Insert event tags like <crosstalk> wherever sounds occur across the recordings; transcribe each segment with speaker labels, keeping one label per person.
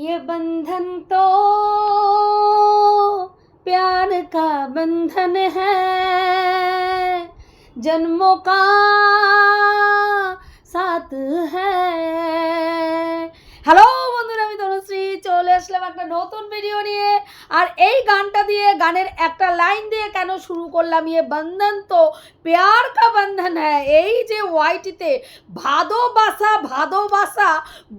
Speaker 1: ये बंधन तो प्यार का बंधन है। जन्मों का साथ है। আসলাম একটা নতুন ভিডিও নিয়ে। আর এই গানটা দিয়ে, গানের একটা লাইন দিয়ে কেন শুরু করলাম ইয়ে বন্ধন তো? প্যার কা বন্ধন হ্যাঁ এই যে ওয়াইটিতে ভাদোবাসা ভাদোবাসা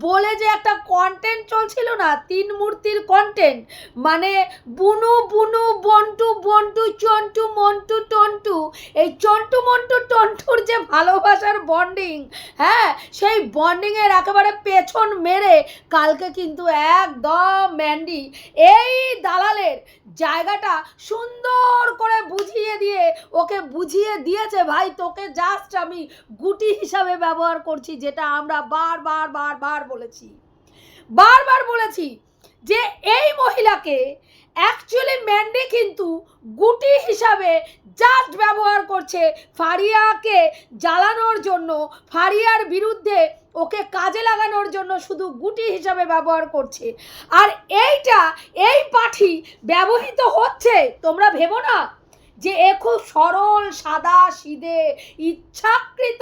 Speaker 1: বলে যে একটা কন্টেন্ট চলছিল না, তিন মূর্তির কন্টেন্ট মানে বুনু বুনু, বন্টু বন্টু, চন্টু, মন্টু, টন্টু। এই চন্টু, মন্টু, টন্টুর যে ভালোবাসার বন্ডিং হ্যাঁ সেই বন্ডিংয়ের একেবারে পেছন মেরে কালকে কিন্তু একদম ম্যান্ডি এই দালালের জায়গাটা সুন্দর করে বুঝিয়ে দিয়ে, ওকে বুঝিয়ে দিয়েছে, ভাই, তোকে জাস্ট আমি গুটি হিসাবে ব্যবহার করছি, যেটা আমরা বারবার বারবার বলেছি। বারবার বলেছি যে এই মহিলাকে অ্যাকচুয়ালি ম্যান্ডি কিন্তু গুটি হিসাবে জাস্ট ব্যবহার করছে ফারিয়াকে জ্বালানোর জন্য। ফারিয়ার বিরুদ্ধে ওকে কাজে লাগানোর জন্য শুধু গুটি হিসাবে ব্যবহার করছে। আর এইটা, এই পাঠি ব্যবহৃত হচ্ছে, তোমরা ভেবো না? যে এ খুব সরল, সাদা, সিদে, ইচ্ছাকৃত।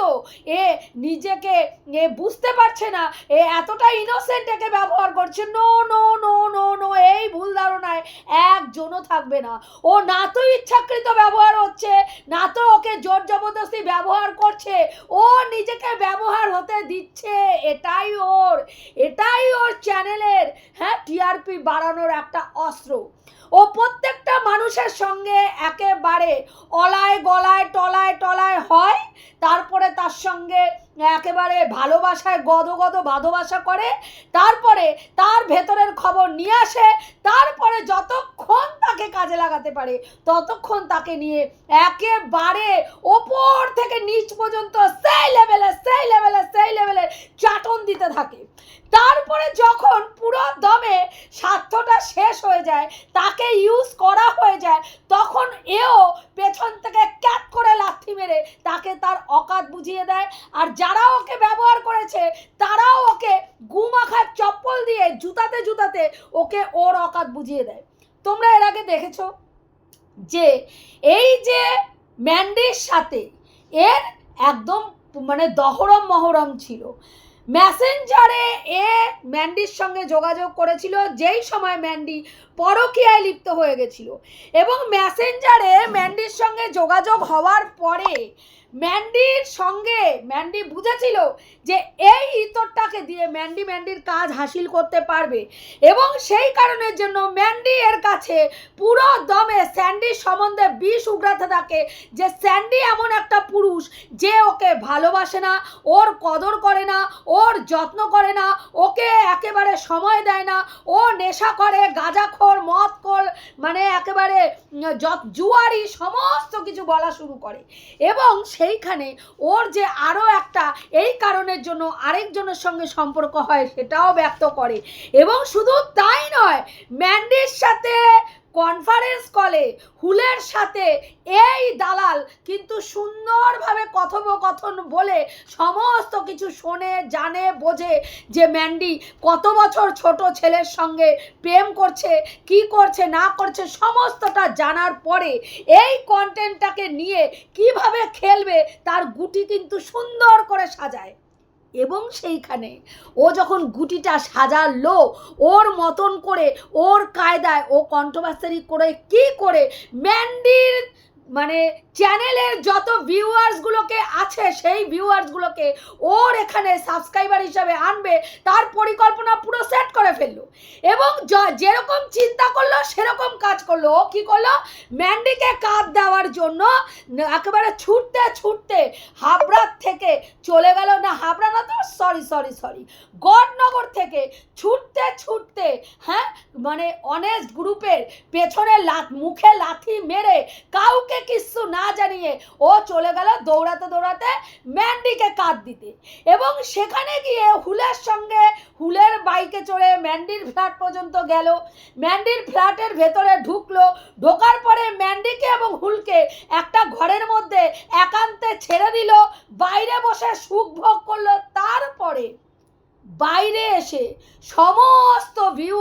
Speaker 1: এ নিজেকে, এ বুঝতে পারছে না। এ এতটা ইনোসেন্ট একে ব্যবহার করছে। No no no no no এই ভুল ধারণায় একজনও থাকবে না। ও না তো ইচ্ছাকৃত ব্যবহার হচ্ছে, না তো ওকে জোর জবরদস্তি ব্যবহার করছে। ও নিজেকে ব্যবহার হতে দিচ্ছে। এটাই ওর এটাই ওর চ্যানেলের হ্যাঁ টিআরপি বাড়ানোর একটা অস্ত্র। ও প্রত্যেকটা মানুষের সঙ্গে একেবারে অলায় গলায় টলায় টলায় হয়, তারপরে তার সঙ্গে একেবারে ভালোবাসায় গদ গদ ভালোবাসা করে, তারপরে তার ভেতরের খবর নিয়ে আসে, তারপরে যতক্ষণ তাকে কাজে লাগাতে পারে, ততক্ষণ তাকে নিয়ে একেবারে ওপর থেকে নিচ পর্যন্ত সেই লেভেলে সেই লেভেলে সেই লেভেলে চাটন দিতে থাকে। তারপরে যখন পুরো দমে স্বার্থটা শেষ হয়ে যায়, তাকে ইউজ করা হয়ে যায়, তখন এও পেছন থেকে ক্যাট করে লাথি মেরে তাকে তার অকাত বুঝিয়ে দেয়। আর যারা ওকে ব্যবহার করেছে, তারাও ওকে গুমাখার চপ্পল দিয়ে জুতাতে জুতাতে ওকে ওর অকাত বুঝিয়ে দেয়। তোমরা এর আগে দেখেছ যে এই যে ম্যান্ডির সাথে এর একদম মানে দহরম মহরম ছিল মেসেঞ্জারে এ ম্যান্ডির সঙ্গে যোগাযোগ করেছিল, যেই সময় ম্যান্ডি পরকীয়ায় লিপ্ত হয়ে গেছিল। এবং মেসেঞ্জারে ম্যান্ডির সঙ্গে যোগাযোগ হওয়ার পরে ম্যান্ডির সঙ্গে, ম্যান্ডি বুঝেছিল যে এই ইতরটাকে দিয়ে ম্যান্ডি ম্যান্ডির কাজ হাসিল করতে পারবে এবং সেই কারণের জন্য ম্যান্ডি এর কাছে পুরো দমে স্যান্ডির সম্বন্ধে বিষ উগড়াতে থাকে যে স্যান্ডি এমন একটা পুরুষ যে ওকে ভালোবাসে না, ওর কদর করে না, ওর যত্ন করে না, ওকে একেবারে সময় দেয় না, ও নেশা করে, গাঁজাখোর, মদখোর মানে একেবারে জুয়ারি, সমস্ত কিছু বলা শুরু করে এবং সেইখানে ওর যে আরও একটা এই কারণের জন্য আরেকজনের সঙ্গে সম্পর্ক হয় সেটাও ব্যক্ত করে। এবং শুধু তাই নয় ম্যান্ডির সাথে কনফারেন্স কলে হুলের সাথে এই দালাল কিন্তু সুন্দরভাবে কথোপকথন বলে সমস্ত কিছু শোনে, জানে, বোঝে যে ম্যান্ডি কত বছর ছোট ছেলের সঙ্গে প্রেম করছে, কি করছে, না করছে, সমস্তটা জানার পরে এই কন্টেন্টটাকে নিয়ে কীভাবে খেলবে, তার গুটি কিন্তু সুন্দর করে সাজায়। এবং সেইখানে ও যখন গুটিটা সাজালো, ওর মতন করে, ওর কায়দায় ও কন্ট্রোভার্সারি করে কি করে, ম্যান্ডির মানে চ্যানেলের যত ভিউয়ার্সগুলোকে আছে, সেই ভিউয়ার্সগুলোকে ওর এখানে সাবস্ক্রাইবার হিসাবে আনবে, তার পরিকল্পনা পুরো সেট করে ফেলল। এবং যেরকম চিন্তা করল, সেরকম কাজ করল। ও কী করল? ম্যান্ডিকে কাজ দেওয়ার জন্য একেবারে ছুটতে ছুটতে হাবড়ার থেকে চলে গেল না, হাবড়া না তো সরি সরি সরি গড়নগর থেকে ছুটতে ছুটতে হ্যাঁ মানে অনেস্ট গ্রুপের পেছনে লাথ মুখে লাথি মেরে কাউকে কিচ্ছু না জানিয়ে ও চলে গেল দৌড়াতে দৌড়াতে ম্যান্ডিকে কাঁদ দিতে। এবং সেখানে গিয়ে হুলের সঙ্গে হুলের বাইকে চড়ে ম্যান্ডির ফ্ল্যাট পর্যন্ত গেল। ম্যান্ডির ফ্ল্যাটের ভেতরে ঢুকলো। ঢোকার পরে ম্যান্ডিকে এবং হুলকে একটা ঘরের মধ্যে একান্তে ছেড়ে দিল। বাইরে বসে সুখ ভোগ করল। তারপরে বাইরে এসে সমস্ত ভিউ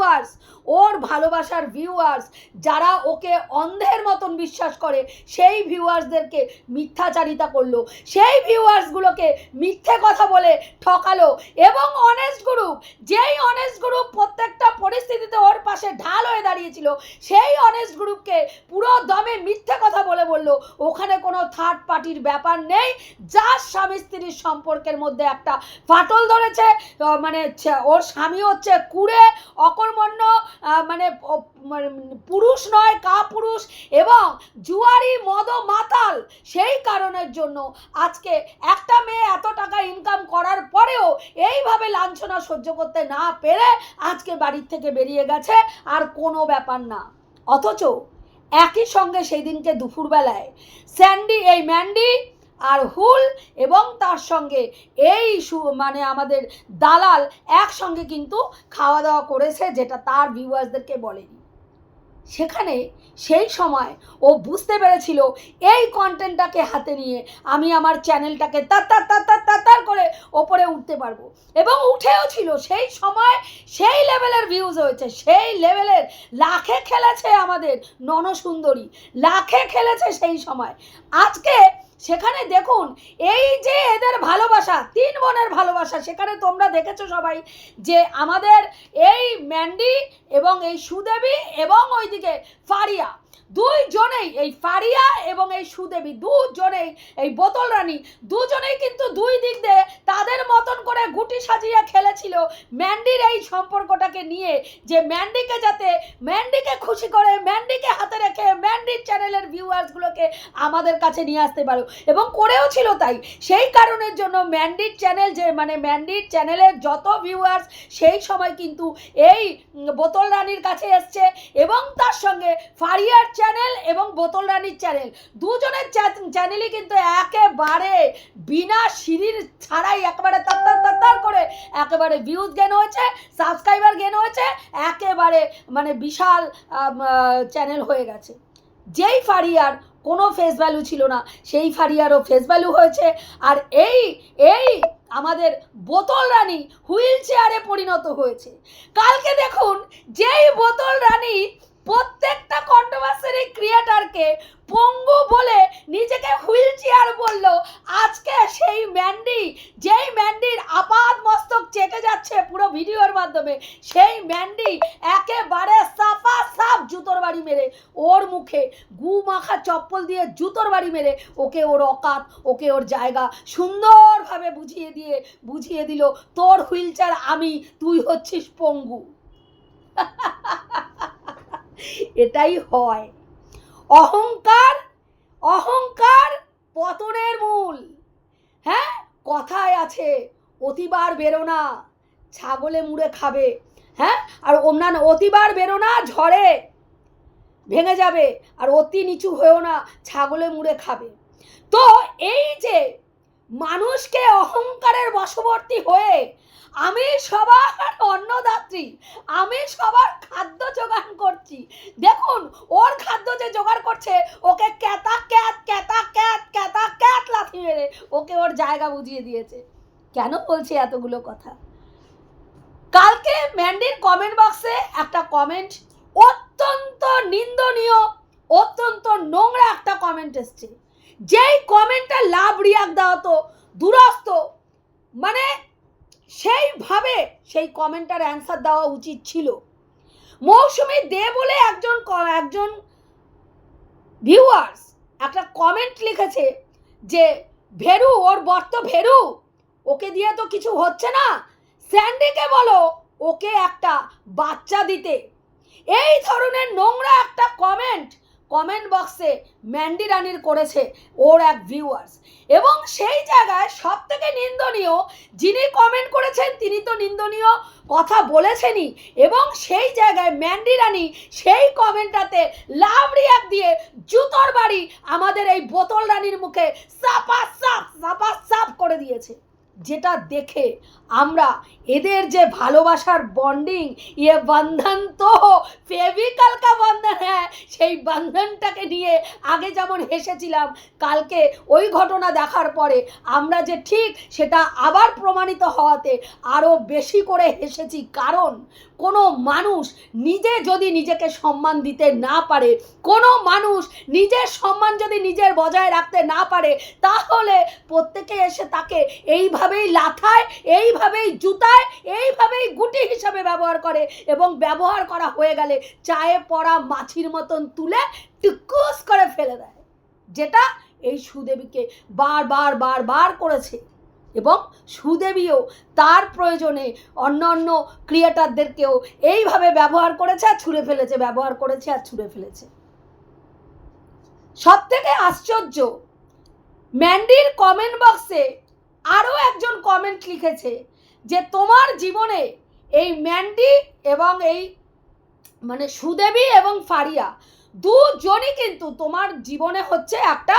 Speaker 1: ওর ভালোবাসার ভিউয়ার্স যারা ওকে অন্ধের মতন বিশ্বাস করে, সেই ভিউয়ার্সদেরকে মিথ্যাচারিতা করল। সেই ভিউয়ার্সগুলোকে মিথ্যে কথা বলে ঠকালো এবং অনেস্ট গ্রুপ যেই অনেস্ট গ্রুপ প্রত্যেকটা পরিস্থিতিতে ওর পাশে ঢাল হয়ে দাঁড়িয়েছিল, সেই অনেস্ট গ্রুপকে পুরো দমে মিথ্যে কথা বলে বলল। ওখানে কোনো থার্ড পার্টির ব্যাপার নেই যা স্বামী স্ত্রীর সম্পর্কের মধ্যে একটা ফাটল ধরেছে মানে ওর স্বামী হচ্ছে কুড়ে, অকর্মণ্য মানে মানে পুরুষ নয় কা পুরুষ এবং জুয়ারি মদ মাতাল সেই কারণের জন্য আজকে একটা মেয়ে এত টাকা ইনকাম করার পরেও এইভাবে লাঞ্ছনা সহ্য করতে না পেরে আজকে বাড়ির থেকে বেরিয়ে গেছে, আর কোনো ব্যাপার না। অথচ একই সঙ্গে সেই দিনকে দুপুরবেলায় স্যান্ডি, এই ম্যান্ডি আর হুল এবং তার সঙ্গে এই মানে আমাদের দালাল একসঙ্গে কিন্তু খাওয়া দাওয়া করেছে, যেটা তার ভিউয়ার্সদেরকে বলেনি। সেখানে সেই সময় ও বুঝতে পেরেছিল এই কন্টেন্টটাকে হাতে নিয়ে আমি আমার চ্যানেলটাকে তার তার তার তার করে ওপরে উঠতে পারব। এবং উঠেও ছিল, সেই সময় সেই লেভেলের ভিউজ হয়েছে, সেই লেভেলের লাখে খেলেছে আমাদের ননসুন্দরী, লাখে খেলেছে সেই সময়। আজকে সেখানে দেখুন, এই যে এদের ভালোবাসা, তিন বোনের ভালোবাসা, সেখানে তোমরা দেখেছ সবাই যে আমাদের এই ম্যান্ডি এবং এই সুদেবী এবং ওইদিকে ফারিয়া। দুইজনেই এই ফারিয়া এবং এই সুদেবী, দুজনেই, এই বোতল রানী, দুজনেই কিন্তু দুই দিক দিয়ে তাদের মতন করে গুটি সাজিয়ে খেলেছিল ম্যান্ডির এই সম্পর্কটাকে নিয়ে যে ম্যান্ডিকে যাতে, ম্যান্ডিকে খুশি করে, ম্যান্ডিকে হাতে রেখে ম্যান্ডির চ্যানেলের ভিউয়ার্সগুলোকে আমাদের কাছে নিয়ে আসতে পারো। এবং করেও ছিল তাই। সেই কারণের জন্য ম্যান্ডির চ্যানেল যে মানে ম্যান্ডির চ্যানেলের যত ভিউয়ার্স সেই সময় কিন্তু এই বোতল রানীর কাছে এসছে এবং তার সঙ্গে ফারিয়ার চ্যানেল এবং বোতল রানীর চ্যানেল দুজনের চ্যানেলই কিন্তু একেবারে বিনা সিঁড়ির ছাড়াই একেবারে তার তার তার তার করে একেবারে ভিউজ গেন হয়েছে সাবস্ক্রাইবার গেন হয়েছে, একেবারে মানে বিশাল চ্যানেল হয়ে গেছে। যেই ফারিয়ার কোনো ফেস ভ্যালু ছিল না, সেই ফারিয়ারও ফেস ভ্যালু হয়েছে। আর এই এই আমাদের বোতল রানী হুইল চেয়ারে পরিণত হয়েছে। কালকে দেখুন, যেই বোতল রানী প্রত্যেকটা কন্ট্রোভার্সারি ক্রিয়েটারকে পঙ্গু বলে নিজেকে হুইল চেয়ার বলল। আজকে সেই ম্যান্ডি, যেই ম্যান্ডির আপাত মস্তক চেকে যাচ্ছে পুরো ভিডিওর মাধ্যমে, সেই ম্যান্ডি একেবারে সাফা সাফ জুতোর বাড়ি মেরে ওর মুখে গু মাখা চপ্পল দিয়ে জুতোর বাড়ি মেরে ওকে ওর অকাত, ওকে ওর জায়গা সুন্দরভাবে বুঝিয়ে দিয়ে, বুঝিয়ে দিল, তোর হুইল চেয়ার আমি, তুই হচ্ছিস পঙ্গু। <laughs> এটাই হয়। অহংকার অহংকার পতনের মূল। হ্যাঁ? কথায় আছে, অতিবার বেরো না ছাগলে মুড়ে খাবে। হ্যাঁ? আর অন্যান্য, অতিবার বেরো না ঝড়ে ভেঙে যাবে। আর অতি নিচু হয়েও না, ছাগলে মুড়ে খাবে। তো এই যে, মানুষকে অহংকারের বশবর্তী হয়ে আমি সবার অন্নদাত্রী, আমি সবার খাদ্য জোগাড় করছি। দেখুন, ওর খাদ্য যে জোগাড় করছে, ওকে ক্যাতা ক্যাত ক্যাতা ক্যাত ক্যাতা ক্যাত লাথি মেরে ওকে ওর জায়গা বুঝিয়ে দিয়েছে। কেন বলছি এতগুলো কথা? কালকে ম্যান্ডির কমেন্ট বক্সে একটা কমেন্ট অত্যন্ত নিন্দনীয়, অত্যন্ত নোংরা একটা কমেন্ট এসছে। যেই কমেন্টটা লাভ রিয়াক দেওয়া তো, দুরস্ত মানে সেইভাবে সেই কমেন্টার অ্যান্সার দেওয়া উচিত ছিল। মৌসুমি দে বলে একজন একজন ভিউয়ার্স একটা কমেন্ট লিখেছে যে, ভেরু, ওর বর্ত ভেরু, ওকে দিয়ে তো কিছু হচ্ছে না। স্যান্ডিকে বলো, ওকে একটা বাচ্চা দিতে। এই ধরনের নোংরা একটা কমেন্ট কমেন্ট বক্সে ম্যান্ডি রানির করেছে ওর এক ভিউয়ার্স এবং সেই জায়গায় সব থেকে নিন্দনীয়, যিনি কমেন্ট করেছেন তিনি তো নিন্দনীয়, কথা বলেছেনই। এবং সেই জায়গায় ম্যান্ডি রানি সেই কমেন্টটাতে লাভ রিয়াক দিয়ে জুতোর বাড়ি আমাদের এই বোতল রানির মুখে সাপা সাপ সাপা সাপ করে দিয়েছে। যেটা দেখে আমরা এদের যে ভালোবাসার বন্ডিং ইয়ে বন্ধন তো ফেভিকাল কা বন্ধন হ্যাঁ সেই বন্ধনটাকে নিয়ে আগে যেমন হেসেছিলাম, কালকে ওই ঘটনা দেখার পরে আমরা যে ঠিক সেটা আবার প্রমাণিত হওয়াতে আরও বেশি করে হেসেছি। কারণ কোনো মানুষ নিজে যদি নিজেকে সম্মান দিতে না পারে, কোনো মানুষ নিজের সম্মান যদি নিজের বজায় রাখতে না পারে, তাহলে প্রত্যেকে এসে তাকে এইভাবেই লাথায় এইভাবেই জুতায়, এইভাবেই গুটি হিসাবে ব্যবহার করে এবং ব্যবহার করা হয়ে গেলে চায়ে পড়া মাছির মতন তুলে টুকুস করে ফেলে দেয়, যেটা এই সুদেবীকে বারবার বারবার করেছে। এবং সুদেবীও তার প্রয়োজনে অন্য অন্য ক্রিয়েটারদেরকেও এইভাবে ব্যবহার করেছে আর ছুঁড়ে ফেলেছে, ব্যবহার করেছে আর ছুঁড়ে ফেলেছে। সব থেকে আশ্চর্য, ম্যান্ডির কমেন্ট বক্সে আরও একজন কমেন্ট লিখেছে যে তোমার জীবনে এই ম্যান্ডি এবং এই মানে সুদেবী এবং ফারিয়া দুজনই কিন্তু তোমার জীবনে হচ্ছে একটা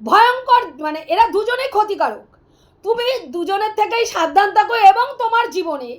Speaker 1: ভয়ঙ্কর মানে এরা দুজনেই ক্ষতিকারক। তুমি দুজনের থেকেই সাবধান থাকো এবং তোমার জীবনে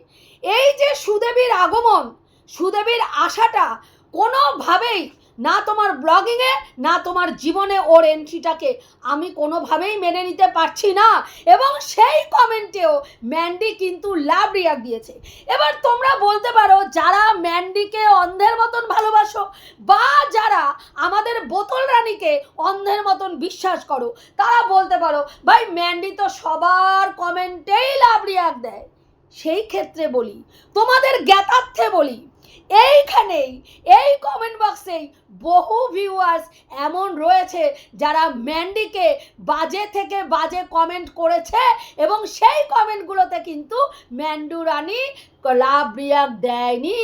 Speaker 1: এই যে সুদেবীর আগমন, সুদেবীর আশাটা কোনোভাবেই না তোমার ব্লগিংয়ে না তোমার জীবনে ওর এন্ট্রিটাকে আমি কোনোভাবেই মেনে নিতে পারছি না। এবং সেই কমেন্টেও ম্যান্ডি কিন্তু লাভ রিয়াক্ট দিয়েছে। এবার তোমরা বলতে পারো, যারা ম্যান্ডিকে অন্ধের মতন ভালোবাসো, বা যারা আমাদের বোতল রানীকে অন্ধের মতন বিশ্বাস করো, তারা বলতে পারো, ভাই, ম্যান্ডি তো সবার কমেন্টেই লাভ রিয়াক্ট দেয়। সেই ক্ষেত্রে বলি, তোমাদের জ্ঞাতার্থে বলি এইখানেই, এই কমেন্ট বক্সেই বহু ভিউয়ার্স এমন রয়েছে যারা ম্যান্ডিকে বাজে থেকে বাজে কমেন্ট করেছে এবং সেই কমেন্টগুলোতে কিন্তু ম্যান্ডু রানী লাভ রিয়াক দেয়নি।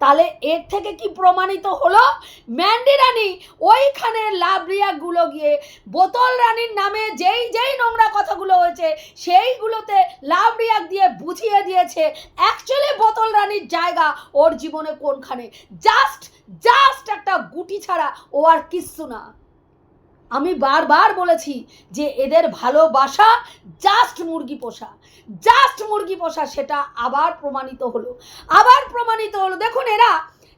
Speaker 1: তাহলে এর থেকে কি প্রমাণিত হলো? ম্যান্ডি রানী ওইখানে লাভ রিয়াকগুলো গিয়ে বোতল রানীর নামে যেই যেই নোংরা কথাগুলো হয়েছে, সেইগুলোতে লাভ রিয়াক দিয়ে বুঝিয়ে দিয়েছে। অ্যাকচুয়ালি বোতল রানীর জায়গা ওর জীবনে কোনখানে? জাস্ট জাস্ট একটা গুটি ছাড়া ও আর কিচ্ছু না। আমি বারবার বলেছি যে এদের ভালোবাসা জাস্ট মুরগি পোষা। জাস্ট মুরগি পোষা, সেটা আবার প্রমাণিত হলো। আবার প্রমাণিত হলো। দেখুন এরা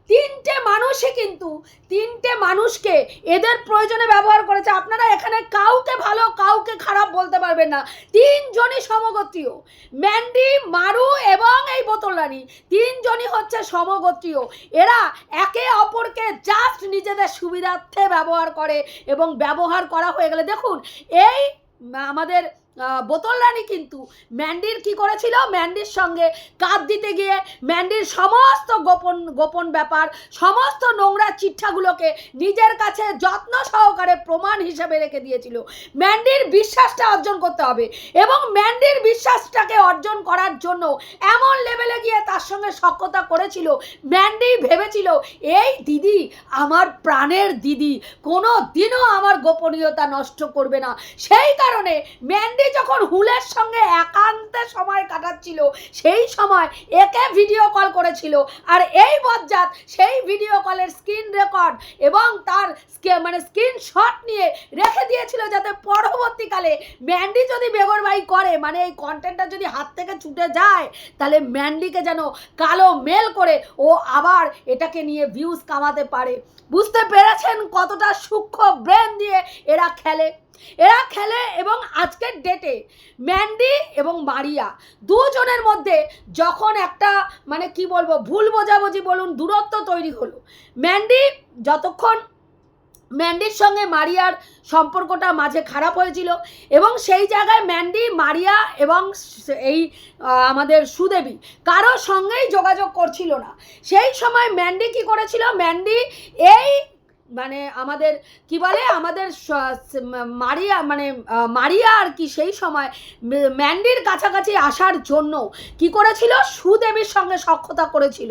Speaker 1: তিনটে মানুষই কিন্তু, তিনটে মানুষকে এদের প্রয়োজনে ব্যবহার করেছে। আপনারা এখানে কাউকে ভালো, কাউকে খারাপ বলতে পারবেন না। তিনজনই সমগোত্রীয়। ম্যান্ডি, মারু এবং এই বোতল রানী, তিনজনই হচ্ছে সমগোত্রীয়। এরা একে অপরকে জাস্ট নিজেদের সুবিধার্থে ব্যবহার করে এবং ব্যবহার করা হয়ে গেলে দেখুন, এই আমাদের বোতল রানী কিন্তু ম্যান্ডির কি করেছিল? ম্যান্ডির সঙ্গে কাঁধ দিতে গিয়ে ম্যান্ডির সমস্ত গোপন গোপন ব্যাপার, সমস্ত নোংরা চিঠ্ঠাগুলোকে নিজের কাছে যত্ন সহকারে প্রমাণ হিসেবে রেখে দিয়েছিল। ম্যান্ডির বিশ্বাসটা অর্জন করতে হবে এবং ম্যান্ডির বিশ্বাসটাকে অর্জন করার জন্য এমন লেভেলে গিয়ে তার সঙ্গে সক্ষতা করেছিল। ম্যান্ডি ভেবেছিল, এই দিদি আমার প্রাণের দিদি কোনো দিনও আমার গোপনীয়তা নষ্ট করবে না। সেই কারণে ম্যান্ডি যখন হুলের সঙ্গে একান্তে সময় কাটাচ্ছিল, সেই সময় একে ভিডিও কল করেছিল। আর এই বজ্জাত সেই ভিডিও কলের স্ক্রিন রেকর্ড এবং তার মানে স্ক্রিনশট নিয়ে রেখে দিয়েছিল যাতে পরবর্তীকালে ম্যান্ডি যদি বেগরবাই করে মানে এই কন্টেন্টটা যদি হাত থেকে ছুটে যায়, তাহলে ম্যান্ডিকে যেন কালো মেল করে ও আবার এটাকে নিয়ে ভিউজ কামাতে পারে। বুঝতে পেরেছেন কতটা সূক্ষ্ম ব্রেন দিয়ে এরা খেলে? এরা খেলে এবং আজকের ডেটে ম্যান্ডি এবং মারিয়া দুজনের মধ্যে যখন একটা মানে কি বলব ভুল বোঝাবুঝি বলুন দূরত্ব তৈরি হলো। ম্যান্ডি যতক্ষণ ম্যান্ডির সঙ্গে মারিয়ার সম্পর্কটা মাঝে খারাপ হয়েছিল এবং সেই জায়গায় ম্যান্ডি মারিয়া এবং এই আমাদের সুদেবী কারও সঙ্গেই যোগাযোগ করছিল না। সেই সময় ম্যান্ডি কি করেছিল? ম্যান্ডি এই মানে আমাদের, কি বলে? আমাদের মারিয়া মানে মারিয়া আর কি সেই সময় ম্যান্ডির কাছাকাছি আসার জন্য কি করেছিল? সুদেবীর সঙ্গে সক্ষতা করেছিল।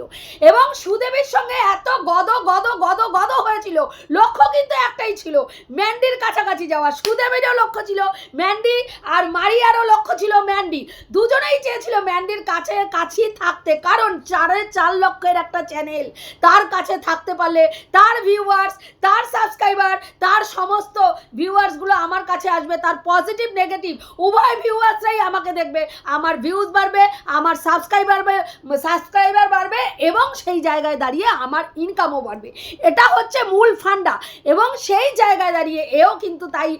Speaker 1: এবং সুদেবীর সঙ্গে এত গদ গদ গদ গদ হয়েছিল, লক্ষ্য কিন্তু একটাই ছিল, ম্যান্ডির কাছাকাছি যাওয়া। সুদেবীরও লক্ষ্য ছিল, ম্যান্ডি আর মারিয়ারও লক্ষ্য ছিল ম্যান্ডি। দুজনেই চেয়েছিল ম্যান্ডির কাছে কাছেই থাকতে। কারণ চারে চার লক্ষের একটা চ্যানেল তার কাছে থাকতে পারলে তার ভিউয়ার্স তার সাবস্ক্রাইবার তার সমস্ত ভিউয়ার্সগুলো আমার কাছে আসবে, তার পজিটিভ নেগেটিভ উভয় ভিউয়ার্সরাই আমাকে দেখবে। আমার ভিউজ বাড়বে, আমার সাবস্ক্রাইবার সাবস্ক্রাইবার বাড়বে এবং সেই জায়গায় দাঁড়িয়ে আমার ইনকামও বাড়বে। এটা হচ্ছে মূল ফান্ডা এবং সেই জায়গায় দাঁড়িয়ে এও কিন্তু তাই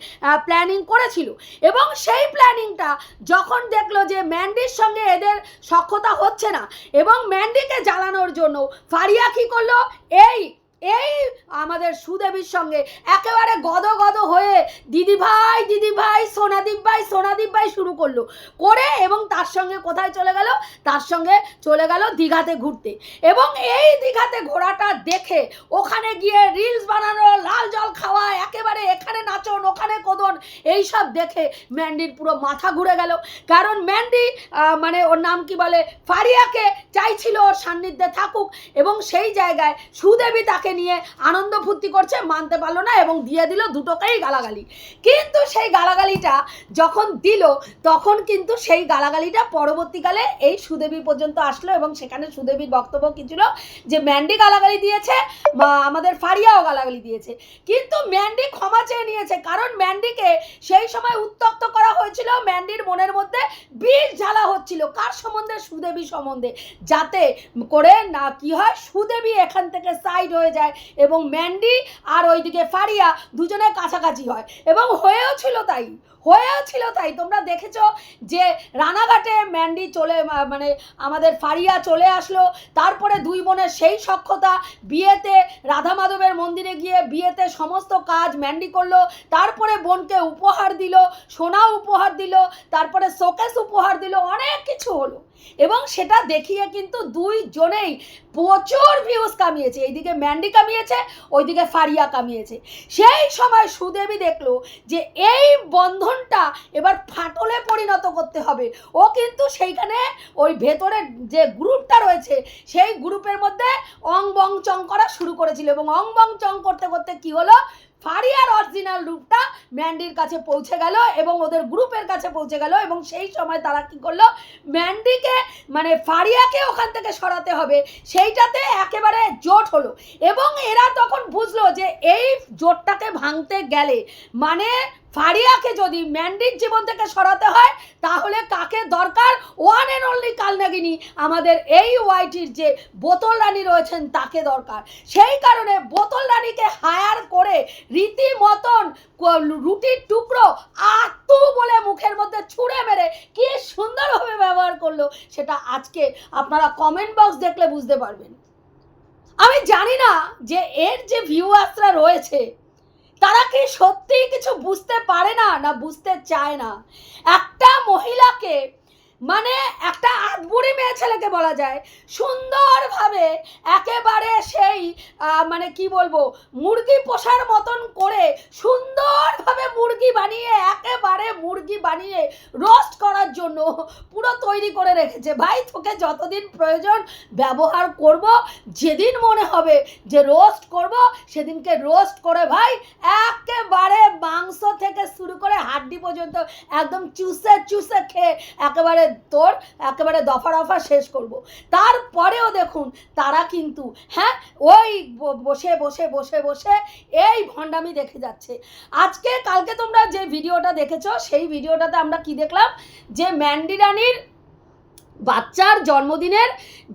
Speaker 1: প্ল্যানিং করেছিল। এবং সেই প্ল্যানিংটা যখন দেখল যে ম্যান্ডির সঙ্গে এদের সক্ষতা হচ্ছে না, এবং ম্যান্ডিকে জ্বালানোর জন্য ফারিয়া কী করল? এই এই আমাদের সুদেবীর সঙ্গে একেবারে গদ গদ হয়ে দিদি ভাই দিদি ভাই সোনাদীপ ভাই সোনাদীপ ভাই শুরু করল। করে এবং তার সঙ্গে কোথায় চলে গেল? তার সঙ্গে চলে গেল দীঘাতে ঘুরতে। এবং এই দীঘাতে ঘোরাটা দেখে ওখানে গিয়ে রিলস বানানো, লাল জল খাওয়া, একেবারে এখানে নাচন, ওখানে কোদন, এইসব দেখে ম্যান্ডির পুরো মাথা ঘুরে গেল। কারণ ম্যান্ডি মানে ওর নাম কি বলে, ফারিয়াকে চাইছিল ওর সান্নিধ্যে থাকুক। এবং সেই জায়গায় সুদেবী তাকে নিয়ে আনন্দ ফুর্তি করছে, মানতে পারল না এবং দিয়ে দিল দুটোকেই গালাগালি। কিন্তু সেই গালাগালিটা যখন দিল, তখন কিন্তু সেই গালাগালিটা পরবর্তীকালে এই সুদেবী পর্যন্ত আসলো এবং সেখানে সুদেবীর বক্তব্য কি ছিল? যে ম্যান্ডি গালাগালি দিয়েছে আমাদের ফারিয়াও গালাগালি দিয়েছে। কিন্তু ম্যান্ডি ক্ষমা চেয়ে নিয়েছে, কারণ ম্যান্ডিকে সেই সময় উত্তক্ত করা হয়েছিল, ম্যান্ডির মনের মধ্যে বিষ ঝালা হচ্ছিল। কার সম্বন্ধে? সুদেবী সম্বন্ধে। যাতে করে না কি হয়, সুদেবী এখান থেকে সাইড হয়ে যায়। এবং ম্যান্ডি আর ওইদিকে ফারিয়া দুজনের কাছাকাছি হয়। এবং হয়েও ছিল তাই। হয়েও ছিল তাই। তোমরা দেখেছ যে রানাঘাটে ম্যান্ডি চলে মানে আমাদের ফারিয়া চলে আসলো। তারপরে দুই বোনের সেই সক্ষতা বিয়েতে রাধা মাধবের মন্দিরে গিয়ে বিয়েতে সমস্ত কাজ ম্যান্ডি করল। তারপরে বোনকে উপহার দিল, সোনা উপহার দিল, তারপরে শোকেস উপহার দিল, অনেক কিছু হলো। এবং সেটা দেখিয়ে কিন্তু দুই জনেই প্রচুর ভিউজ কামিয়েছে। এইদিকে ম্যান্ডি কামিয়েছে, ওইদিকে ফারিয়া কামিয়েছে। সেই সময় সুদেবী দেখল যে এই বন্ধনটা এবার ফাটলে পরিণত করতে হবে। ও কিন্তু সেইখানে ওই ভেতরে যে গ্রুপটা রয়েছে, সেই গ্রুপের মধ্যে অং বং চং করা শুরু করেছিল এবং অং বং চং করতে করতে কি হলো? ফারিয়ার অরিজিনাল রূপটা ম্যান্ডির কাছে পৌঁছে গেল এবং ওদের গ্রুপের কাছে পৌঁছে গেল এবং সেই সময় তারা কি করল? ম্যান্ডিকে মানে ফারিয়াকে ওখান থেকে সরাতে হবে। সেইটাতে একেবারে জোট হলো এবং এরা তখন বুঝলো যে এই জোটটাকে ভাঙতে গেলে মানে ফারিয়াকে যদি ম্যান্ডির জীবন থেকে সরাতে হয়, তাহলে কাকে দরকার? ওয়ান অ্যান্ড অনলি কালনাগিনী। আমাদের এই ওয়াইটির যে বোতল রানী রয়েছেন, তাকে দরকার। সেই কারণে বোতল রানীকে হায়ার করে রীতিমতন রুটির টুকরো আতু বলে মুখের মধ্যে ছুঁড়ে মেরে কি সুন্দরভাবে ব্যবহার করল, সেটা আজকে আপনারা কমেন্ট বক্স দেখলে বুঝতে পারবেন। আমি জানি না যে এর যে ভিউয়ার্সরা রয়েছে তারা কি সত্যি কিছু বুঝতে পারে না না বুঝতে চায় না? একটা মহিলাকে মানে একটা আধবুড়ি মেয়ে ছেলেকে বলা যায়, সুন্দরভাবে একেবারে সেই মানে কি বলব, মুরগি পোষার মতন করে সুন্দরভাবে মুরগি বানিয়ে একেবারে মুরগি বানিয়ে রোস্ট করার জন্য পুরো তৈরি করে রেখেছে। ভাই, তোকে যতদিন প্রয়োজন ব্যবহার করব, যেদিন মনে হবে যে রোস্ট করব, সেদিনকে রোস্ট করে ভাই, একেবারে মাংস থেকে শুরু করে হাড্ডি পর্যন্ত একদম চুষে চুষে খেয়ে একেবারে তোর একেবারে দফা দফা শেষ করব। তারপরেও দেখুন তারা কিন্তু হ্যাঁ ওই বসে বসে বসে বসে এই ভণ্ডামি দেখে যাচ্ছে। আজকে কালকে তোমরা যে ভিডিওটা দেখেছ, সেই ভিডিওটাতে আমরা কি দেখলাম? যে ম্যান্ডি রানীর বাচ্চার জন্মদিনের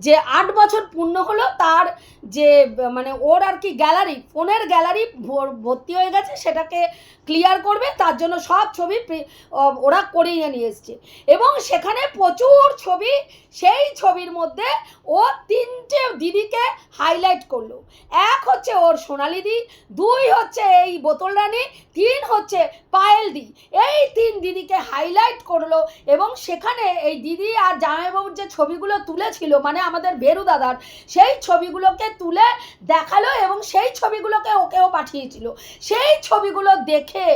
Speaker 1: যে আট বছর পূর্ণ হলো, তার যে মানে ওর আর কি গ্যালারি, ফোনের গ্যালারি ভর্তি হয়ে গেছে, সেটাকে ক্লিয়ার করবে, তার জন্য সব ছবি ওরা করিয়ে নিয়ে এসছে। এবং সেখানে প্রচুর ছবি, সেই ছবির মধ্যে ও তিনটে দিদিকে হাইলাইট করল। এক হচ্ছে ওর সোনালি দি, দুই হচ্ছে এই বোতল রানী, তিন হচ্ছে পায়েল দি। এই তিন দিদিকে হাইলাইট করল এবং সেখানে এই দিদি আর জামাইবাবুর যে ছবিগুলো তুলেছিল মানে আমাদের বেরু দাদার, সেই ছবিগুলোকে তুলে দেখাল এবং সেই ছবিগুলোকে ওকেও পাঠিয়েছিল। সেই ছবিগুলো দেখে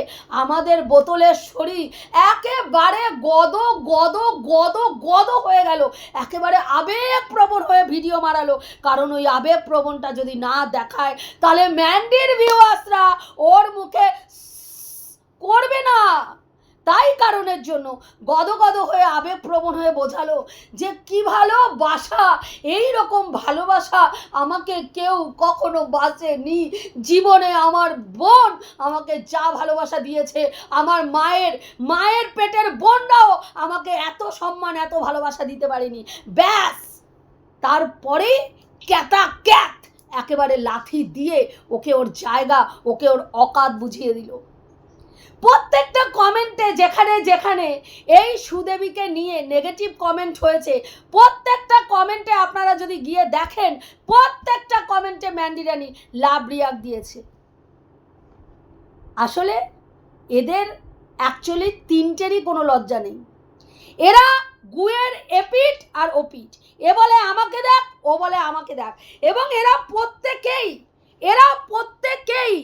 Speaker 1: আমাদের বোতলের শরীর একেবারে গদ গদ গদ গদ হয়ে গেল। একেবারে আবেগপ্রবণ হয়ে ভিডিও মারালো। কারণ ওই আবেগপ্রবণটা যদি না দেখায়, তাহলে ম্যান্ডির ভিউয়ার্সরা ওর মুখে করবে না। তাই কারণের জন্য গদগদ হয়ে, আবেগপ্রবণ হয়ে বোঝালো যে কি ভালোবাসা এই রকম ভালোবাসা আমাকে কেউ কখনো বাঁচেনি। জীবনে আমার বোন আমাকে যা ভালোবাসা দিয়েছে, আমার মায়ের মায়ের পেটের বোনরাও আমাকে এত সম্মান, এত ভালোবাসা দিতে পারেনি। ব্যাস! তারপরে ক্যাতা ক্যাত একেবারে লাথি দিয়ে ওকে ওর জায়গা, ওকে ওর অকাত বুঝিয়ে দিল। প্রত্যেকটা কমেন্টে যেখানে যেখানে এই সুদেবীকে নিয়ে নেগেটিভ কমেন্ট হয়েছে, প্রত্যেকটা কমেন্টে আপনারা যদি গিয়ে দেখেন, প্রত্যেকটা কমেন্টে ম্যান্ডি রানি লাভ রিয়াক দিয়েছে। আসলে এদের অ্যাকচুয়ালি তিনটেরই কোনো লজ্জা নেই। এরা গুয়ের এপিট আর ওপিট এ বলে আমাকে দেখ, ও বলে আমাকে দেখ। এবং এরা প্রত্যেকেই এরা প্রত্যেকেই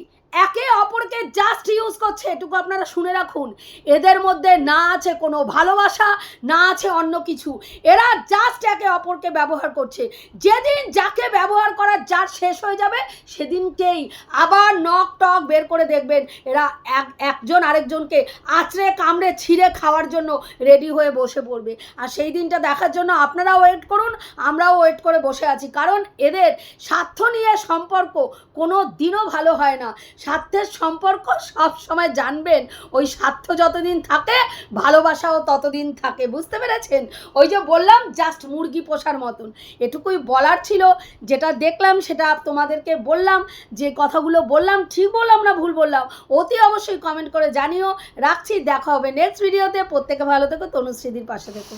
Speaker 1: একে অপরকে জাস্ট ইউজ করছে, এটুকু আপনারা শুনে রাখুন। এদের মধ্যে না আছে কোনো ভালোবাসা, না আছে অন্য কিছু। এরা জাস্ট একে অপরকে ব্যবহার করছে। যেদিন যাকে ব্যবহার করার যার শেষ হয়ে যাবে, সেদিনকেই আবার নখ টক বের করে দেখবেন। এরা এক, একজন আরেকজনকে আঁচড়ে, কামড়ে, ছিঁড়ে খাওয়ার জন্য রেডি হয়ে বসে পড়বে। আর সেই দিনটা দেখার জন্য আপনারাও ওয়েট করুন, আমরাও ওয়েট করে বসে আছি। কারণ এদের স্বার্থ নিয়ে সম্পর্ক কোনো দিনও ভালো হয় না। স্বার্থের সম্পর্ক সব সময় জানবেন। ওই স্বার্থ যতদিন থাকে, ভালোবাসাও ততদিন থাকে। বুঝতে পেরেছেন? ওই যে বললাম জাস্ট মুরগি পোষার মতন। এটুকুই বলার ছিল। যেটা দেখলাম, সেটা তোমাদেরকে বললাম। যে কথাগুলো বললাম, ঠিক বললাম না ভুল বললাম, অতি অবশ্যই কমেন্ট করে জানিও। রাখছি, দেখা হবে নেক্সট ভিডিওতে প্রত্যেকে ভালো থেকো, তনুশ্রীদির পাশে থেকো।